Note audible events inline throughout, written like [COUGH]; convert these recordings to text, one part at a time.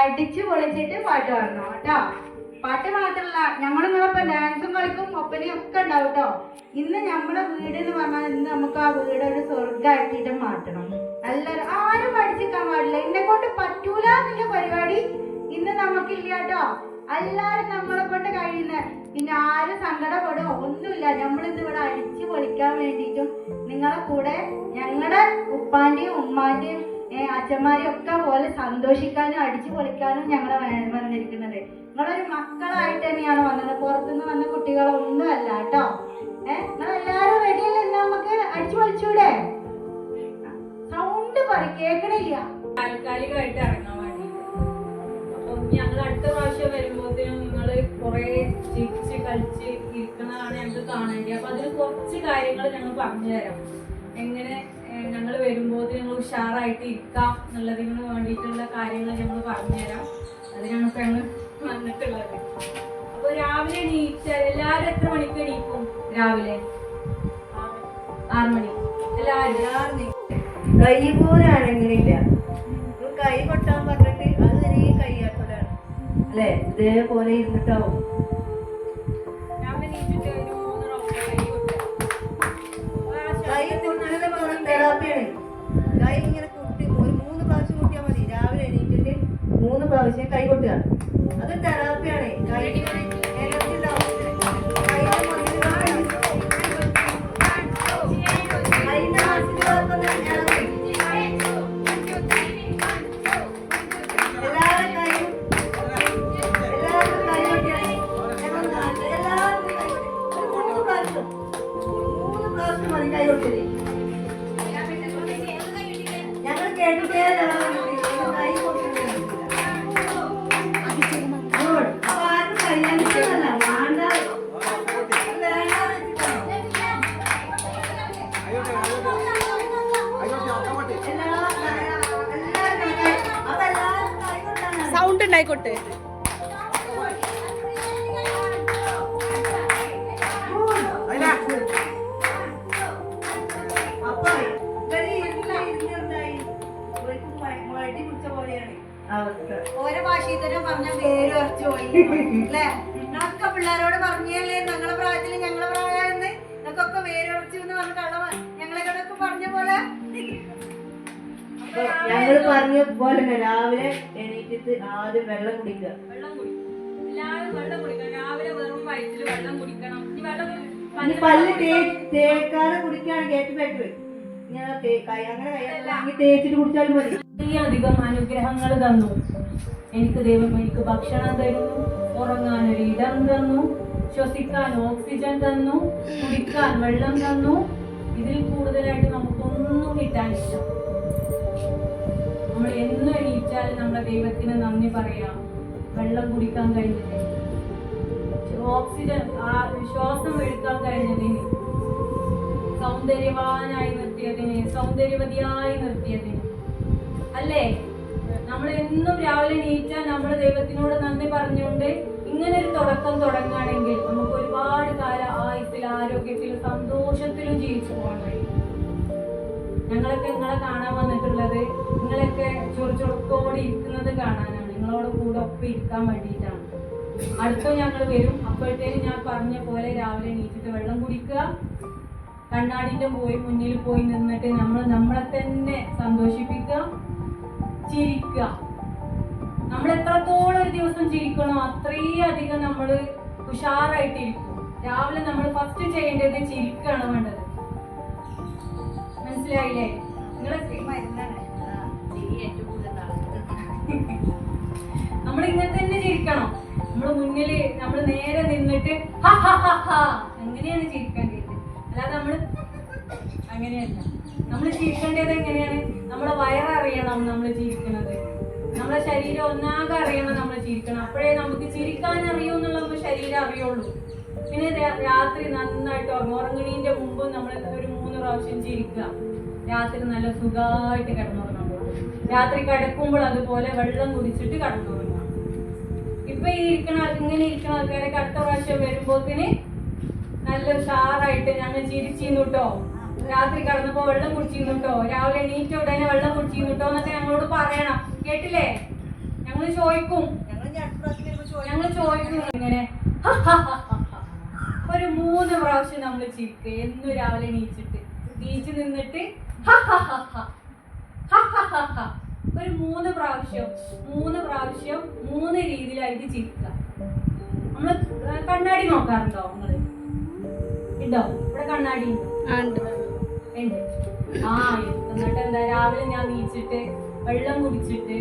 അടിച്ചു പൊളിച്ചിട്ട് പാട്ട് പാടണം കേട്ടോ. പാട്ട് മാത്രമല്ല ഞങ്ങൾ നിങ്ങളൊപ്പം ഡാൻസും കളിക്കും ഒപ്പനയും ഒക്കെ ഉണ്ടാവും കേട്ടോ. ഇന്ന് നമ്മുടെ വീട് എന്ന് പറഞ്ഞാൽ ഇന്ന് നമുക്ക് ആ വീട് ഒരു സ്വർഗമാക്കിയിട്ട് മാറ്റണം. നല്ലൊരു ആരും പഠിച്ചിക്കാൻ പാടില്ല. എന്നെ കൊണ്ട് പറ്റൂല എന്നുള്ള പരിപാടി ഇന്ന് നമുക്കില്ല കേട്ടോ. എല്ലാരും നമ്മളെ കൊണ്ട് കഴിയുന്ന പിന്നെ ആരും സങ്കടപ്പെടുമോ ഒന്നുമില്ല. നമ്മൾ ഇന്ന് ഇവിടെ അടിച്ചു പൊളിക്കാൻ വേണ്ടിയിട്ടും നിങ്ങളെ കൂടെ ഞങ്ങളുടെ ഉപ്പാന്റെയും ഉമ്മാന്റെയും ഏ, അച്ഛന്മാരെയും ഒക്കെ പോലെ സന്തോഷിക്കാനും അടിച്ചു പൊളിക്കാനും ഞങ്ങൾ വന്നിരിക്കുന്നത്. നിങ്ങളൊരു മക്കളായിട്ട് തന്നെയാണ് വന്നത്. പുറത്തുനിന്ന് വന്ന കുട്ടികളൊന്നും അല്ല കേട്ടോ ഏഹ് നിങ്ങൾ എല്ലാവരും റെഡിയല്ലേ നമുക്ക് അടിച്ചു പൊളിച്ചൂടെ? സൗണ്ട് പറ കേക്കണില്ല. താൽക്കാലികമായിട്ട് ഇറങ്ങാൻ വേണ്ടി. അപ്പം ഞങ്ങൾ അടുത്ത പ്രാവശ്യം വരുമ്പോഴത്തേനും നിങ്ങൾ കുറെ ചിരിച്ച് കളിച്ച് ഇരിക്കുന്നതാണ് ഞങ്ങൾക്ക് കാണേണ്ടത് അപ്പൊ അതിൽ കുറച്ച് കാര്യങ്ങൾ ഞങ്ങൾ പറഞ്ഞു തരാം എങ്ങനെ ഞങ്ങൾ വരുമ്പോൾ ഞങ്ങൾ ഉഷാറായിട്ട് ഇരിക്കാം എന്നുള്ളതിന് വേണ്ടിയിട്ടുള്ള കാര്യങ്ങൾ ഞങ്ങൾ പറഞ്ഞുതരാം. അതിനാണ് ഇപ്പം ഞങ്ങൾ വന്നിട്ടുള്ളത്. അപ്പോൾ രാവിലെ എണീച്ചാൽ എല്ലാവരും എത്ര മണിക്ക് എണീക്കും? രാവിലെ ആറ് മണി എല്ലാവരും കൈ പോലാണെങ്കിലില്ല. കൈ കൊട്ടാൻ പറഞ്ഞിട്ട് അത് വരെ കൈയാക്കലാണ് അല്ലേ? ഇതേപോലെ ഇരുന്നിട്ടാവും. രാവിലെ എണീറ്റിട്ട് ഒരു മൂന്ന് റൗണ്ട് പ്രാവശ്യം കൈ അവസ്ഥ ഓരോ ഭാഷയിൽ തന്നെ പറഞ്ഞ പേര് ഉറച്ചു പോയി. അല്ലേ? ഞങ്ങളൊക്കെ പിള്ളേരോട് പറഞ്ഞല്ലേ ഞങ്ങളെ പ്രായത്തിൽ ഞങ്ങളെ പ്രായമെന്ന് ഞങ്ങൾക്കൊക്കെ പേര് ഉറച്ചു എന്ന് പറഞ്ഞ ഞങ്ങളെ കടൊക്കെ പറഞ്ഞ പോലെ? ഞങ്ങൾ പറഞ്ഞ പോലെ രാവിലെ എണീറ്റിട്ട് ആദ്യം വെള്ളം കുടിക്കുക. വെള്ളം കുടിക്കും. എല്ലാവരും വെള്ളം കുടിക്കണം. രാവിലെ വെറും വയറ്റിൽ വെള്ളം കുടിക്കണം. ഈ വെള്ളം ഇനി പല്ല് തേക്കാതെ കുടിക്കുകയാണെങ്കിൽ ഏറ്റവും ബെറ്റർ ഇങ്ങനെ തേക്കായി അങ്ങനെ കൈ തേച്ചിട്ട് കുടിച്ചാലും മതി. അധികം അനുഗ്രഹങ്ങൾ തന്നു. എനിക്ക് ദൈവം എനിക്ക് ഭക്ഷണം തരുന്നു. ഉറങ്ങാൻ ഒരു ഇടം തന്നു. ശ്വസിക്കാൻ ഓക്സിജൻ തന്നു. കുടിക്കാൻ വെള്ളം തന്നു. ഇതിൽ കൂടുതലായിട്ട് നമുക്കൊന്നും കിട്ടാനില്ല. നമ്മൾ എന്ന് എണീറ്റാലും നമ്മുടെ ദൈവത്തിന് നന്ദി പറയാം. വെള്ളം കുടിക്കാൻ കഴിഞ്ഞില്ലേ? ഓക്സിജൻ ആ ശ്വാസം എടുക്കാൻ കഴിഞ്ഞതിന് സൗന്ദര്യവാനായി നിർത്തിയതിന് സൗന്ദര്യവതിയായി നിർത്തിയതിന്. അല്ലേ? നമ്മൾ എന്നും രാവിലെ എണീറ്റാൽ നമ്മുടെ ദൈവത്തിനോട് നന്ദി പറഞ്ഞുകൊണ്ട് ഇങ്ങനെ ഒരു തുടക്കം തുടങ്ങുകയാണെങ്കിൽ നമുക്ക് ഒരുപാട് കാലം ആയുസിൽ ആരോഗ്യത്തിലും സന്തോഷത്തിലും ജീവിച്ചു പോകാൻ കഴിയും. ഞങ്ങളൊക്കെ നിങ്ങളെ കാണാൻ വന്നിട്ടുള്ളത് നിങ്ങളൊക്കെ ചുറുചുറുക്കോടെ ഇരിക്കുന്നത് കാണാനാണ്. നിങ്ങളോട് കൂടെ ഒപ്പം ഇരിക്കാൻ വേണ്ടിയിട്ടാണ്. അടുത്ത ഞങ്ങൾ വരും. അപ്പോഴത്തേനും ഞാൻ പറഞ്ഞ പോലെ രാവിലെ എണീറ്റിട്ട് വെള്ളം കുടിക്കുക. കണ്ണാടിന്റെ പോയി മുന്നിൽ പോയി നിന്നിട്ട് നമ്മൾ നമ്മളെ തന്നെ സന്തോഷിപ്പിക്കുക. ചിരിക്കുക. നമ്മൾ എത്രത്തോളം ഒരു ദിവസം ചിരിക്കണോ അത്രയധികം അധികം നമ്മൾ ഉഷാറായിട്ടിരിക്കും. രാവിലെ നമ്മൾ ഫസ്റ്റ് ചെയ്യേണ്ടത് അങ്ങനെയാണ് ചിരിക്കേണ്ടത്? അല്ലാതെ നമ്മൾ അങ്ങനെയല്ല. നമ്മൾ ചിരിക്കേണ്ടത് എങ്ങനെയാണ്? നമ്മളെ വയററിയണം നമ്മൾ ചിരിക്കുന്നത് നമ്മളെ ശരീരം ഒന്നാകെ അറിയണം നമ്മൾ ചിരിക്കണം. അപ്പോഴേ നമുക്ക് ചിരിക്കാൻ അറിയൂ എന്നുള്ള നമ്മുടെ ശരീരം അറിയുള്ളൂ. പിന്നെ രാത്രി നന്നായിട്ട് ഉറങ്ങണീന്റെ മുമ്പ് നമ്മൾ ഒരു മൂന്ന് പ്രാവശ്യം ചിരിക്കുക. രാത്രി നല്ല സുഖമായിട്ട് കിടന്നുറങ്ങുമ്പോൾ രാത്രി കിടക്കുമ്പോൾ അതുപോലെ വെള്ളം കുടിച്ചിട്ട് കിടന്നുറങ്ങാം. ഇപ്പൊ ഇരിക്കണ ഇങ്ങനെ ഇരിക്കണ ആൾക്കാരൊക്കെ അടുത്ത പ്രാവശ്യം വരുമ്പോത്തിന് നല്ല ഉഷാറായിട്ട് ഞങ്ങൾ ചിരിച്ചിരുന്നു കേട്ടോ രാത്രി കടന്നപ്പോ വെള്ളം കുടിച്ചിരുന്നു കേട്ടോ രാവിലെ നീറ്റ ഉടനെ വെള്ളം കുടിച്ചിരുന്നു കേട്ടോ എന്നൊക്കെ ഞങ്ങളോട് പറയണം. കേട്ടില്ലേ? ഞങ്ങൾ ചോദിക്കും. ഞങ്ങൾ ചോദിക്കും. ഇങ്ങനെ. [LAUGHS] ഒരു മൂന്ന് പ്രാവശ്യം നമ്മൾ ചിരിക്കുക എന്നും രാവിലെ എണീച്ചിട്ട്. നീച്ചു നിന്നിട്ട്. [LAUGHS] ഒരു മൂന്ന് പ്രാവശ്യം മൂന്ന് പ്രാവശ്യം മൂന്ന് രീതിയിലായിട്ട് ചിരിക്കുക. നമ്മൾ കണ്ണാടി നോക്കാറുണ്ടോ നമ്മൾ ഉണ്ടോ? ഇവിടെ കണ്ണാടി ഉണ്ടോ? ആ എന്നിട്ട് എന്താ രാവിലെ ഞാൻ നീച്ചിട്ട് വെള്ളം കുടിച്ചിട്ട്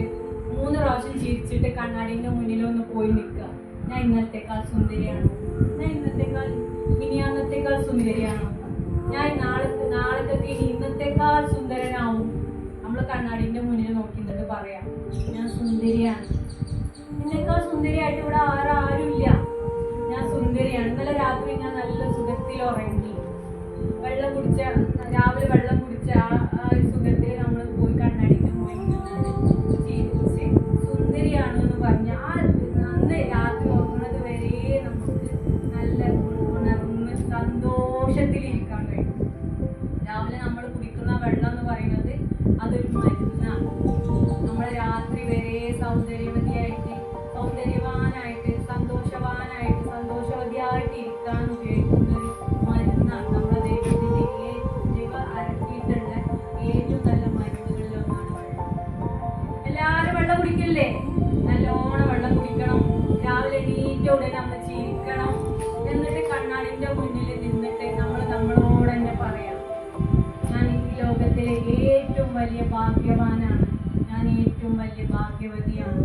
മൂന്ന് പ്രാവശ്യം ചിരിച്ചിട്ട് കണ്ണാടിന്റെ മുന്നിൽ ഒന്ന് പോയി നിൽക്കുക. ഞാൻ ഇന്നത്തേക്കാൾ സുന്ദരിയാണ്? ഞാൻ ഇന്നത്തേക്കാൾ മിനിയാന്നത്തേക്കാൾ സുന്ദരിയാണ്? ഞാൻ നാളെ നാളത്തേക്ക് ഇന്നത്തെക്കാൾ നമ്മൾ കണ്ണാടിന്റെ മുന്നിൽ നോക്കി നിന്നിട്ട് പറയാം ഞാൻ സുന്ദരിയാണ്. നിന്നേക്കാൾ സുന്ദരിയായിട്ട് ഇവിടെ ആരും ഇല്ല ഞാൻ സുന്ദരിയാണ്. ഇന്നലെ രാത്രി ഞാൻ നല്ല സുഖത്തിൽ ഉറങ്ങി. വെള്ളം കുടിച്ച രാവിലെ വെള്ളം കുടിച്ച ആ സുഖത്തിൽ നമ്മൾ പോയി കണ്ണാടിക്ക് പോയി നിന്നാണ് ചിരിച്ച് സുന്ദരിയാണ് എന്ന് പറഞ്ഞ ആ അന്ന് രാത്രി ഉറങ്ങുന്നത് വരെ നമുക്ക് നല്ല ഉണർന്ന് സന്തോഷത്തിലിരിക്കാൻ കഴിയും. രാവിലെ നമ്മൾ കുടിക്കുന്ന വെള്ളം എന്ന് പറയുന്നത് അതൊരു മരുന്നാണ് നമ്മളെ രാത്രി വരെ സൗന്ദര്യവതിയായിട്ട് സൗന്ദര്യവാനായിട്ട് സന്തോഷവാനായിട്ട് സന്തോഷവതിയായിട്ട് ഇരിക്കാൻ ഉപയോഗിക്കുന്ന ഒരു മരുന്നാണ് നമ്മുടെ ദൈവത്തിന്റെ ഏ- അരക്കിയിട്ടുള്ള ഏറ്റവും നല്ല മരുന്നുകളിലൊന്നാണ് എല്ലാവരും വെള്ളം കുടിക്കില്ലേ? നല്ലോണം വെള്ളം കുടിക്കണം. രാവിലെ എണീറ്റ ഉടനെ നമ്മൾ വലിയ ഭാഗ്യവാനാണ്. ഞാൻ ഏറ്റവും വലിയ ഭാഗ്യവതിയാണ്.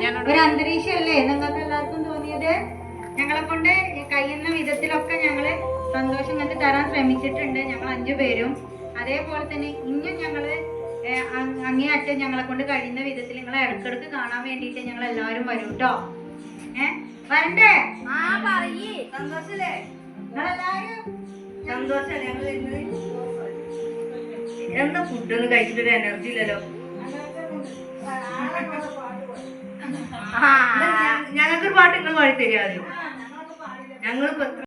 ഒരു അന്തരീക്ഷമല്ലേ? നിങ്ങൾക്ക് എല്ലാവർക്കും തോന്നിയത്? ഞങ്ങളെ കൊണ്ട് കഴിയുന്ന വിധത്തിലൊക്കെ ഞങ്ങൾ സന്തോഷം കണ്ട് തരാൻ ശ്രമിച്ചിട്ടുണ്ട് ഞങ്ങൾ അഞ്ചു പേരും. അതേപോലെ തന്നെ ഇനിയും ഞങ്ങൾ അങ്ങേയറ്റം ഞങ്ങളെ കൊണ്ട് കഴിയുന്ന വിധത്തിൽ നിങ്ങളെ ഇടക്കിടക്ക് കാണാൻ വേണ്ടിയിട്ട് ഞങ്ങൾ എല്ലാവരും വരും കേട്ടോ ഏഹ് വരണ്ടേ? ആ പറയ്. സന്തോഷല്ലേ? ഞങ്ങൾ ഇന്ന് എന്താ ഫുഡൊന്നും കഴിച്ചിട്ടൊരു എനർജി ഇല്ലല്ലോ? ആ ഞങ്ങൾക്കൊരു പാട്ട് നിങ്ങൾ പാടി തരാമല്ലോ ഞങ്ങളിപ്പോ